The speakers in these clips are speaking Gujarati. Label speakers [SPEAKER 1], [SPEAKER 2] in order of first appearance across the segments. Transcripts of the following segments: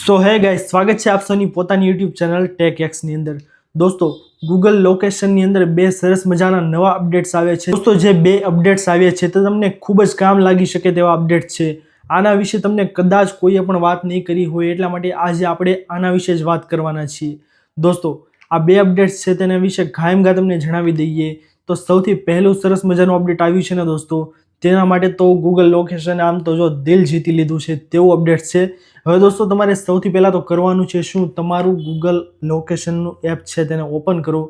[SPEAKER 1] સો હે ગાઈસ સ્વાગત છે આપ સૌની પોતાની યુટ્યુબ ચેનલ ટેક એક્સની અંદર. દોસ્તો ગૂગલ લોકેશનની અંદર બે સરસ મજાના નવા અપડેટ્સ આવ્યા છે. દોસ્તો, જે બે અપડેટ્સ આવ્યા છે તે તમને ખૂબ જ કામ લાગી શકે તેવા અપડેટ છે. આના વિશે તમને કદાચ કોઈએ પણ વાત નહીં કરી હોય એટલા માટે આજે આપણે આના વિશે જ વાત કરવાના છીએ. દોસ્તો, આ બે અપડેટ્સ છે તેના વિશે ઘાયમગા તમને જણાવી દઈએ. તો સૌથી પહેલું સરસ મજાનું અપડેટ આવ્યું છે ને દોસ્તો તેના માટે તો ગૂગલ લોકેશન આમ તો જો દિલ જીતી લીધું છે તેવું અપડેટ છે. હવે દોસ્તો તમારે સૌથી પહેલાં તો કરવાનું છે શું? તમારું ગૂગલ લોકેશનનું એપ છે તેને ઓપન કરો.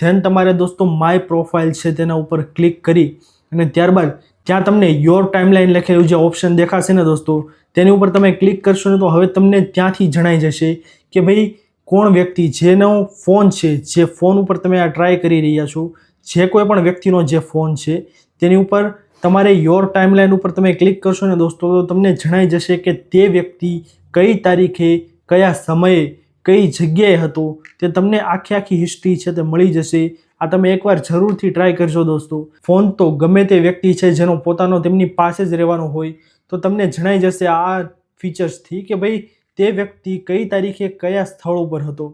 [SPEAKER 1] ધેન તમારે દોસ્તો માય પ્રોફાઇલ છે તેના ઉપર ક્લિક કરી અને ત્યારબાદ ત્યાં તમને યોર ટાઈમલાઈન લખેલું જે ઓપ્શન દેખાશે ને દોસ્તો, તેની ઉપર તમે ક્લિક કરશો ને તો હવે તમને ત્યાંથી જણાઈ જશે કે ભાઈ કોણ વ્યક્તિ જેનો ફોન છે, જે ફોન ઉપર તમે આ ટ્રાય કરી રહ્યા છો, જે કોઈ પણ વ્યક્તિનો જે ફોન છે, તેની ઉપર તમારે યોર ટાઈમલાઈન ઉપર તમે ક્લિક કરશો ને દોસ્તો, તો તમને જણાઈ જશે કે તે વ્યક્તિ કઈ તારીખે, કયા સમયે, કઈ જગ્યાએ હતો, તે તમને આખી આખી હિસ્ટ્રી છે તે મળી જશે. આ તમે એકવાર જરૂરથી ટ્રાય કરજો દોસ્તો. ફોન તો ગમે તે વ્યક્તિ છે જેનો પોતાનો તેમની પાસે જ રહેવાનો હોય, તો તમને જણાઈ જશે આ ફીચર્સથી કે ભાઈ તે વ્યક્તિ કઈ તારીખે કયા સ્થળ ઉપર હતો.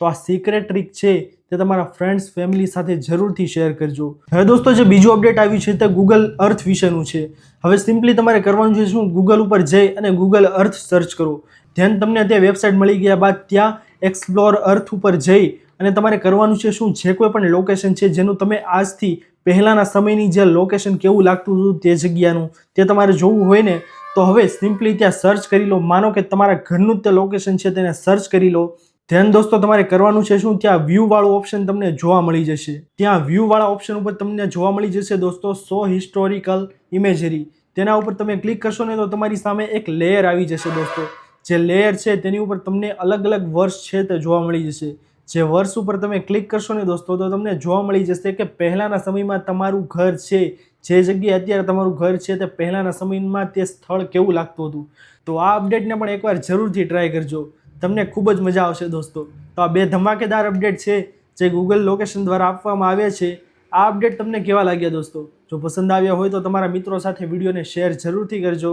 [SPEAKER 1] તો આ સિક્રેટ ટ્રીક છે તે તમારા ફ્રેન્ડ્સ ફેમિલી સાથે જરૂરથી શેર કરજો. હવે દોસ્તો, જે બીજું અપડેટ આવ્યું છે તે ગૂગલ અર્થ વિશેનું છે. હવે સિમ્પલી તમારે કરવાનું છે શું? ગૂગલ ઉપર જઈ અને ગૂગલ અર્થ સર્ચ કરો. ધ્યાન તમને તે વેબસાઇટ મળી ગયા બાદ ત્યાં એક્સપ્લોર અર્થ ઉપર જઈ અને તમારે કરવાનું છે શું? જે કોઈ પણ લોકેશન છે જેનું તમે આજથી પહેલાંના સમયની જે લોકેશન કેવું લાગતું હતું તે જગ્યાનું, તે તમારે જોવું હોય ને, તો હવે સિમ્પલી ત્યાં સર્ચ કરી લો. માનો કે તમારા ઘરનું જ તે લોકેશન છે, તેને સર્ચ કરી લો. ધ્યાન દોસ્તો, તમારે કરવાનું છે શું? ત્યાં વ્યૂ વાળું ઓપ્શન તમને જોવા મળી જશે. ત્યાં વ્યૂ વાળા ઓપ્શન ઉપર તમને જોવા મળી જશે દોસ્તો, સો હિસ્ટોરિકલ ઇમેજરી તેના ઉપર તમે ક્લિક કરશો ને તો તમારી સામે એક લેયર આવી જશે દોસ્તો. જે લેયર છે તેની ઉપર તમને અલગ અલગ વર્ષ છે તે જોવા મળી જશે. જે વર્ષ ઉપર તમે ક્લિક કરશો ને દોસ્તો, તો તમને જોવા મળી જશે કે પહેલાંના સમયમાં તમારું ઘર છે. જે જગ્યાએ અત્યારે તમારું ઘર છે તે પહેલાંના સમયમાં તે સ્થળ કેવું લાગતું હતું? તો આ અપડેટને પણ એકવાર જરૂરથી ટ્રાય કરજો. તમને ખૂબ જ મજા આવશે દોસ્તો. તો આ બે ધમાકેદાર અપડેટ છે, જે ગૂગલ લોકેશન દ્વારા આપવામાં આવ્યા છે. આ અપડેટ તમને કેવા લાગ્યા દોસ્તો? જો પસંદ આવ્યા હોય તો તમારા મિત્રો સાથે વિડીયોને શેર જરૂરથી કરજો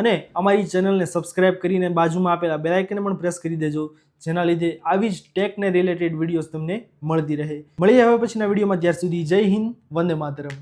[SPEAKER 1] અને અમારી ચેનલને સબસ્ક્રાઇબ કરીને બાજુમાં આપેલા બેલાઇકને પણ પ્રેસ કરી દેજો, જેના લીધે આવી જ ટેકને રિલેટેડ વિડીયોઝ તમને મળતી રહે. મળીએ હવે પછીના વિડીયોમાં, ત્યાર સુધી જય હિન્દ, વંદે માતરમ.